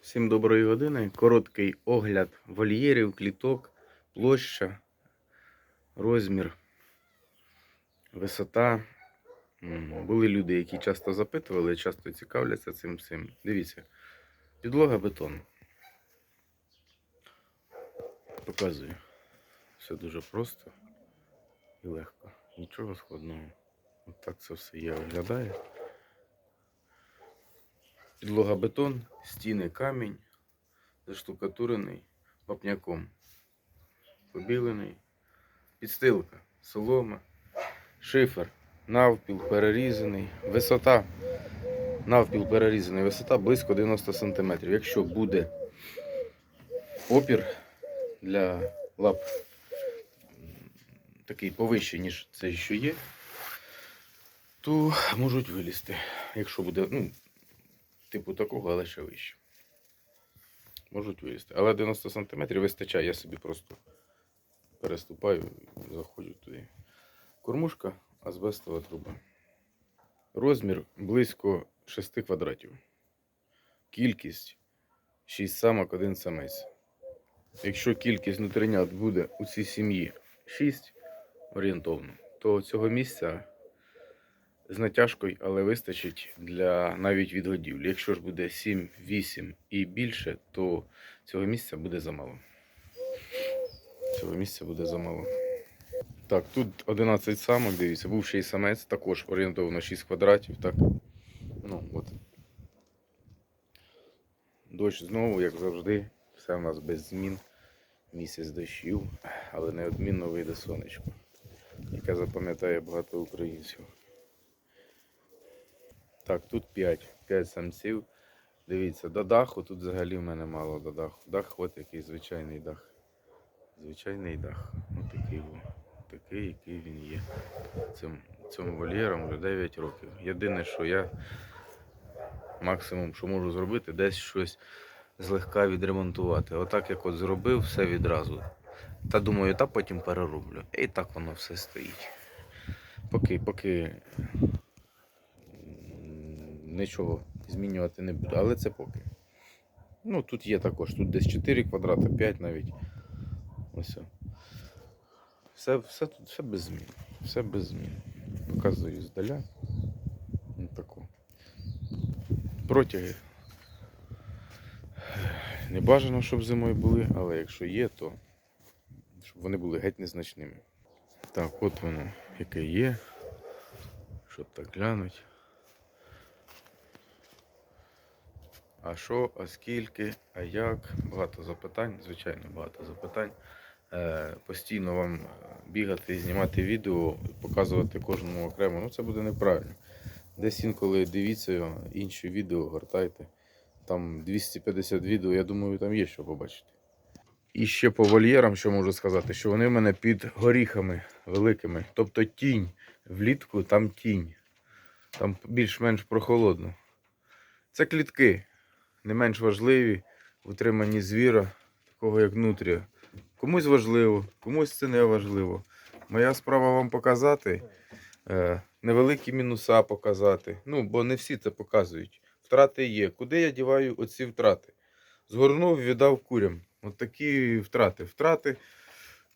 Всім доброї години. Короткий огляд вольєрів, кліток, площа, розмір, висота. Були люди, які часто запитували, часто цікавляться цим всім. Дивіться, підлога бетон. Показую. Все дуже просто і легко. Нічого складного. От це все є виглядає. Підлога бетон, стіни камінь, заштукатурений вапняком, побілений, підстилка, солома, шифер, навпіл перерізаний, висота, навпіл перерізаний, висота близько 90 см. Якщо буде опір для лап такий повищий, ніж цей, що є, то можуть вилізти. Якщо буде, ну, типу такого, але ще вище. Можуть вилізти. Але 90 см вистачає, я собі просто переступаю, заходжу туди. Кормушка, азбестова труба. Розмір близько 6 квадратів. Кількість 6 самок, 1 самець. Якщо кількість внутрішнят буде у цій сім'ї 6 орієнтовно, то цього місця з натяжкою, але вистачить для навіть відгодівлі. Якщо ж буде 7, 8 і більше, то цього місця буде замало. Цього місця буде замало. Так, тут 11 самок, дивіться, був ще й самець, також орієнтовно 6 квадратів. Так. Ну, от. Дощ знову, як завжди, все в нас без змін. Місяць дощів, але неодмінно вийде сонечко, яке запам'ятає багато українців. Так, тут 5. 5 самців. Дивіться, до даху тут взагалі в мене мало до даху. Дах от який звичайний дах. Звичайний дах. Ось такий, такий, який він є. Цим, цьому вольєрам вже 9 років. Єдине, що я максимум, що можу зробити, десь щось злегка відремонтувати. Отак як от зробив все відразу. Та думаю, та потім перероблю. І так воно все стоїть. Поки, поки нічого змінювати не буду, але це поки. Ну, тут є також, тут десь 4 квадрати, 5 навіть. Ось. Все, все тут все без змін. Все без змін. Показую здаля. Ось таку. Протяги. Не бажано, щоб зимою були, але якщо є, то щоб вони були геть незначними. Так, от воно, яке є. Щоб так глянуть. А що, а скільки, а як? Багато запитань, звичайно, багато запитань. Е, постійно вам е, бігати, знімати відео, показувати кожному окремо. Ну це буде неправильно. Десь інколи дивіться інші відео, гортайте. Там 250 відео, я думаю, там є що побачити. І ще по вольєрам, що можу сказати, що вони в мене під горіхами великими. Тобто тінь. Влітку там тінь. Там більш-менш прохолодно. Це клітки не менш важливі в утриманні звіра, такого як нутрія. Комусь важливо, комусь це не важливо. Моя справа вам показати, е, невеликі мінуса показати. Ну, бо не всі це показують. Втрати є. Куди я діваю оці втрати? Згорнув, віддав курям. От такі втрати. Втрати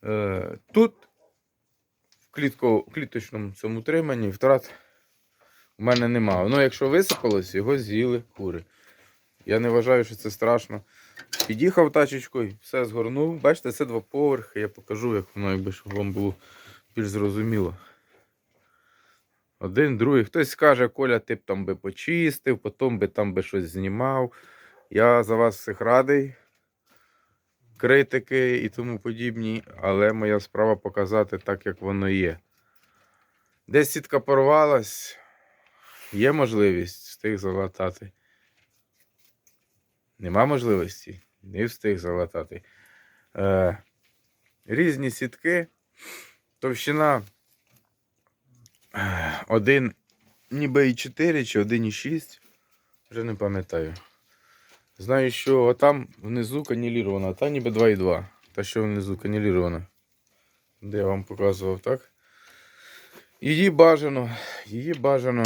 е, тут, в кліточному цьому утриманні, втрат у мене немає. Ну, якщо висипалось, його з'їли кури. Я не вважаю, що це страшно. Під'їхав тачечкою, все згорнув. Бачите, це два поверхи. Я покажу, як воно, якби щоб вам було більш зрозуміло. Один, другий. Хтось скаже, Коля, ти б там би почистив, потім би там би щось знімав. Я за вас всіх радий. Критики і тому подібні, але моя справа показати так, як воно є. Десь сітка порвалась, є можливість встиг залатати. Нема можливості, не встиг залатати. Е, різні сітки, товщина е, один ніби і 4 чи 1,6, вже не пам'ятаю. Знаю, що там внизу канілірована, та ніби 2,2. Та що внизу канілірована. Де я вам показував, так? Її бажано, її бажано.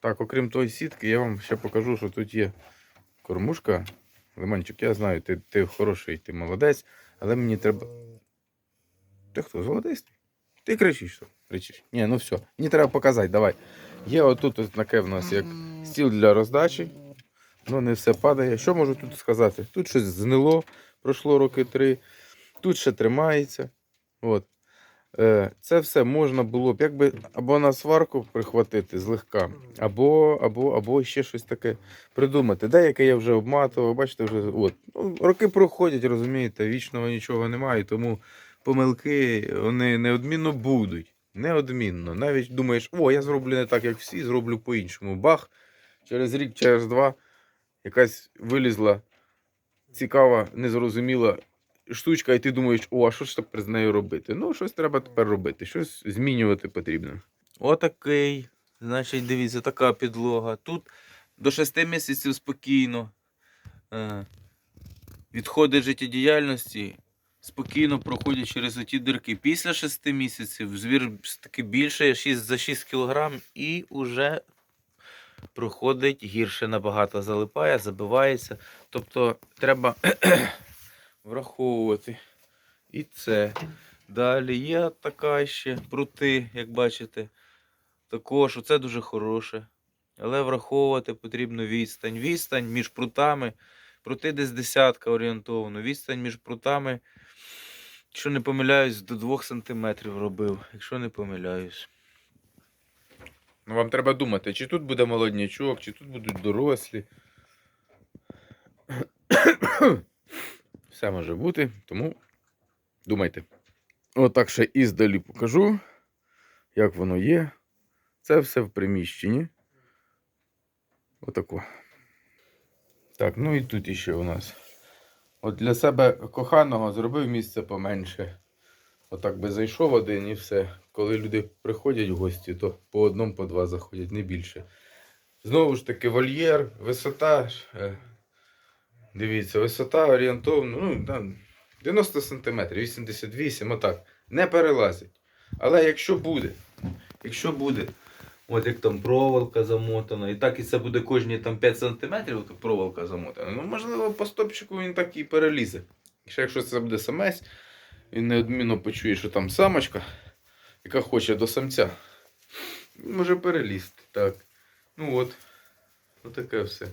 Так, окрім тої сітки, я вам ще покажу, що тут є кормушка. Лимончик, я знаю, ти, ти хороший, ти молодець, але мені треба. Ти хто, золотистий? Ти кричиш, що? Кричиш. Ні, ну все. Мені треба показати, давай. Є отут ось в нас як стіл для роздачі. Ну, не все падає. Що можу тут сказати? Тут щось знило, пройшло роки три, тут ще тримається. От. Е, Це все можна було б якби або на сварку прихватити злегка, або, або, або ще щось таке придумати. Деяке я вже обматував, бачите, вже от. Ну, роки проходять, розумієте, вічного нічого немає, тому помилки вони неодмінно будуть. Неодмінно. Навіть думаєш, о, я зроблю не так, як всі, зроблю по-іншому. Бах, через рік, через два якась вилізла цікава, незрозуміла штучка, і ти думаєш, о, а що ж тепер з нею робити? Ну, щось треба тепер робити, щось змінювати потрібно. Отакий. Значить, дивіться, така підлога. Тут до 6 місяців спокійно. Е, відходи життєдіяльності спокійно проходять через оті дирки. Після 6 місяців звір таки більше 6 за 6 кг і вже проходить гірше набагато залипає, забивається. Тобто треба враховувати і це. Далі є така ще прути, як бачите. Також оце дуже хороше. Але враховувати потрібно відстань. Відстань між прутами. Прути десь десятка орієнтовно. Відстань між прутами, якщо не помиляюсь, до 2 см робив, якщо не помиляюсь. Ну, вам треба думати, чи тут буде молоднячок, чи тут будуть дорослі. Все може бути, тому думайте. Отак ще іздалі покажу, як воно є. Це все в приміщенні. Отако. Так, ну і тут іще у нас. От для себе коханого зробив місце поменше. Отак би зайшов один і все. Коли люди приходять в гості, то по одному, по два заходять, не більше. Знову ж таки, вольєр, висота. Дивіться, висота орієнтовно, ну, 90 см, 88, отак. Не перелазить. Але якщо буде, якщо буде, от як там проволока замотана, і так і це буде кожні там 5 см, то проволока замотана. Ну, можливо, по стопчику він так і перелізе. Ще якщо це буде самець, він неодмінно почує, що там самочка, яка хоче до самця. Він може перелізти. Так. Ну от. Отаке все.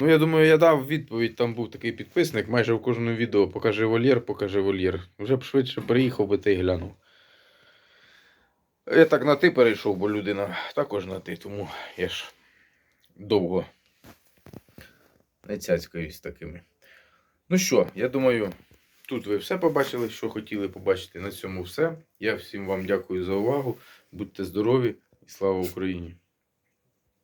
Ну, я думаю, я дав відповідь. Там був такий підписник, майже в кожному відео покажи вольєр, покажи вольєр. Вже б швидше приїхав би та й глянув. Я так на ти перейшов, бо людина також на ти, тому я ж довго не цяцькаюсь такими. Ну що, я думаю, тут ви все побачили, що хотіли побачити. На цьому все. Я всім вам дякую за увагу. Будьте здорові і слава Україні!